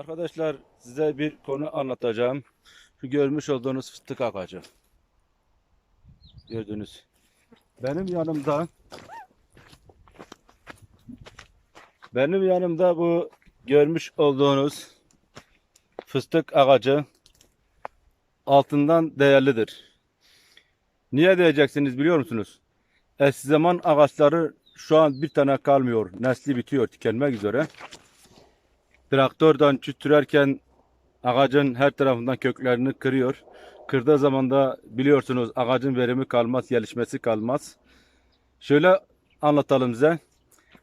Arkadaşlar size bir konu anlatacağım. Şu görmüş olduğunuz fıstık ağacı. Gördünüz. Benim yanımda benim yanımda bu görmüş olduğunuz fıstık ağacı altından değerlidir. Niye diyeceksiniz biliyor musunuz? Eski zaman ağaçları şu an bir tane kalmıyor. Nesli bitiyor, tükenmek üzere. Traktörden çüttürerken ağacın her tarafından köklerini kırıyor. Kırdığı zaman da biliyorsunuz ağacın verimi kalmaz, gelişmesi kalmaz. Şöyle anlatalım size.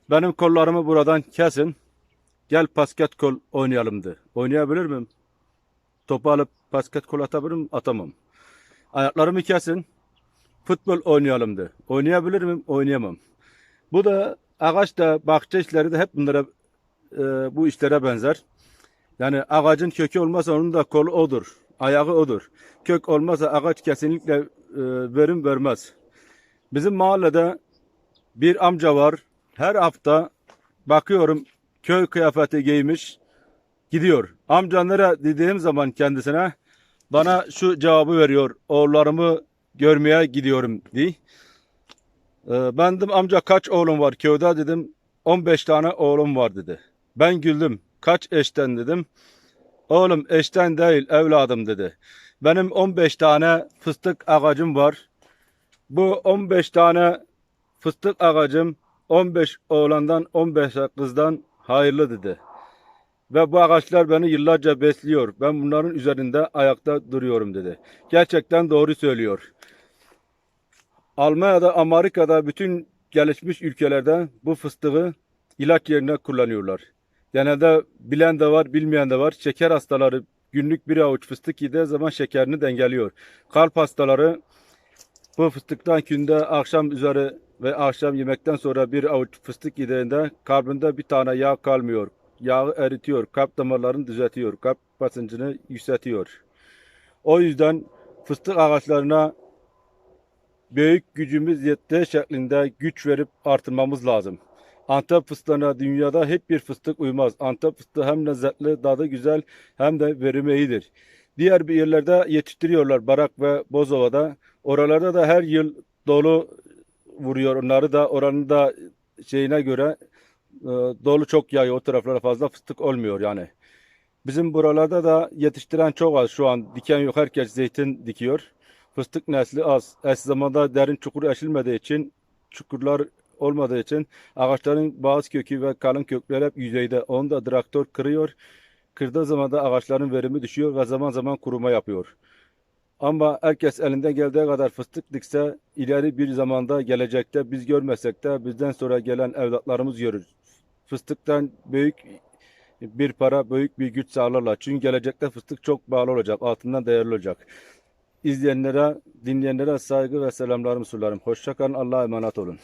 Benim kollarımı buradan kesin. Gel basket kol oynayalım de. Oynayabilir miyim? Topu alıp basket kol atabilir miyim? Atamam. Ayaklarımı kesin. Futbol oynayalım de. Oynayabilir miyim? Oynayamam. Bu da ağaç da bahçe işleri de hep bunlara e, bu işlere benzer. Yani ağacın kökü olmazsa onun da kolu odur. Ayağı odur. Kök olmazsa ağaç kesinlikle e, verim vermez. Bizim mahallede bir amca var. Her hafta bakıyorum köy kıyafeti giymiş gidiyor. Amca nere dediğim zaman kendisine bana şu cevabı veriyor. Oğullarımı görmeye gidiyorum diye. Ee, ben dedim amca kaç oğlum var köyde dedim 15 tane oğlum var dedi. Ben güldüm. Kaç eşten dedim. Oğlum eşten değil evladım dedi. Benim 15 tane fıstık ağacım var. Bu 15 tane fıstık ağacım 15 oğlandan 15 kızdan hayırlı dedi. Ve bu ağaçlar beni yıllarca besliyor. Ben bunların üzerinde ayakta duruyorum dedi. Gerçekten doğru söylüyor. Almanya'da, Amerika'da bütün gelişmiş ülkelerde bu fıstığı ilaç yerine kullanıyorlar. Genelde bilen de var, bilmeyen de var. Şeker hastaları günlük bir avuç fıstık yediği zaman şekerini dengeliyor. Kalp hastaları bu fıstıktan günde akşam üzeri ve akşam yemekten sonra bir avuç fıstık yediğinde kalbinde bir tane yağ kalmıyor. Yağı eritiyor, kalp damarlarını düzeltiyor, kalp basıncını yükseltiyor. O yüzden fıstık ağaçlarına büyük gücümüz yettiği şeklinde güç verip artırmamız lazım. Antep fıstığına dünyada hiçbir fıstık uymaz. Antep fıstığı hem lezzetli, tadı güzel hem de verimi iyidir. Diğer bir yerlerde yetiştiriyorlar Barak ve Bozova'da. Oralarda da her yıl dolu vuruyor. Onları da oranın da şeyine göre e, dolu çok yağıyor. O taraflara fazla fıstık olmuyor yani. Bizim buralarda da yetiştiren çok az şu an. Diken yok. Herkes zeytin dikiyor. Fıstık nesli az. Eski zamanda derin çukur eşilmediği için, çukurlar olmadığı için ağaçların bazı kökü ve kalın kökleri hep yüzeyde. Onu da traktör kırıyor. Kırdığı zaman da ağaçların verimi düşüyor ve zaman zaman kuruma yapıyor. Ama herkes elinden geldiği kadar fıstık dikse ileri bir zamanda gelecekte biz görmesek de bizden sonra gelen evlatlarımız görür. Fıstıktan büyük bir para, büyük bir güç sağlarlar. Çünkü gelecekte fıstık çok bağlı olacak, altından değerli olacak. İzleyenlere, dinleyenlere saygı ve selamlarımı sunarım. Hoşçakalın, Allah'a emanet olun.